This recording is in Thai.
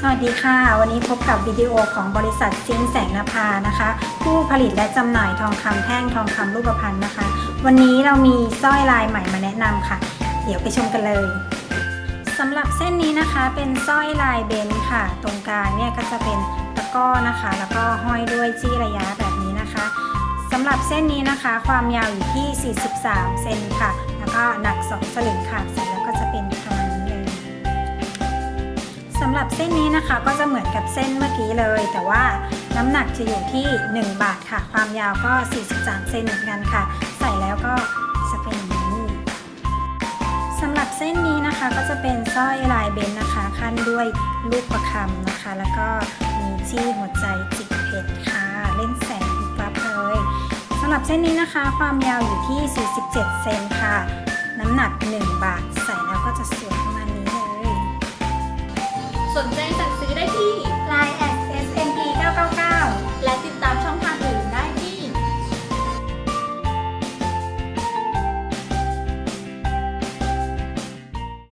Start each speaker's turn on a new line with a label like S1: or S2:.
S1: สวัสดีค่ะ วันนี้พบกับวิดีโอของบริษัทซิงแสงนภานะคะ ผู้ผลิตและจำหน่ายทองคำแท่งทองคำรูปพรรณนะคะ วันนี้เรามีสร้อยลายใหม่มาแนะนำค่ะ เดี๋ยวไปชมกันเลยสำหรับเส้นนี้นะคะเป็นสร้อยลายเบนค่ะ ตรงกลางเนี่ยก็จะเป็นตะก้อนะคะ แล้วก็ห้อยด้วยจี้ระยะแบบนี้นะคะสำหรับเส้นนี้นะคะ ความยาวอยู่ที่ 43 เซนค่ะ แล้วก็หนัก 2 สลึงค่ะำหรับเส้นนี้นะคะก็จะเหมือนกับเส้นเมื่อกี้เลย แต่ว่าน้ำหนักจะอยู่ที่ 1 บาทค่ะ ความยาวก็ 43 เซนเหมือนกันค่ะ ใส่แล้วก็จะเป็นอย่างนี้สำหรับเส้นนี้นะคะก็จะเป็นสร้อยลายเบนซ์นะคะขั้นด้วยลูกประคำนะคะ แล้วก็มีจี้หัวใจจิกเพชรค่ะ เล่นแสงรับเลยสำหรับเส้นนี้นะคะ ความยาวอยู่ที่ 47 เซนค่ะ น้ำหนัก 1 บาทใส่แล้ว สน
S2: ใจสั่งซื้อ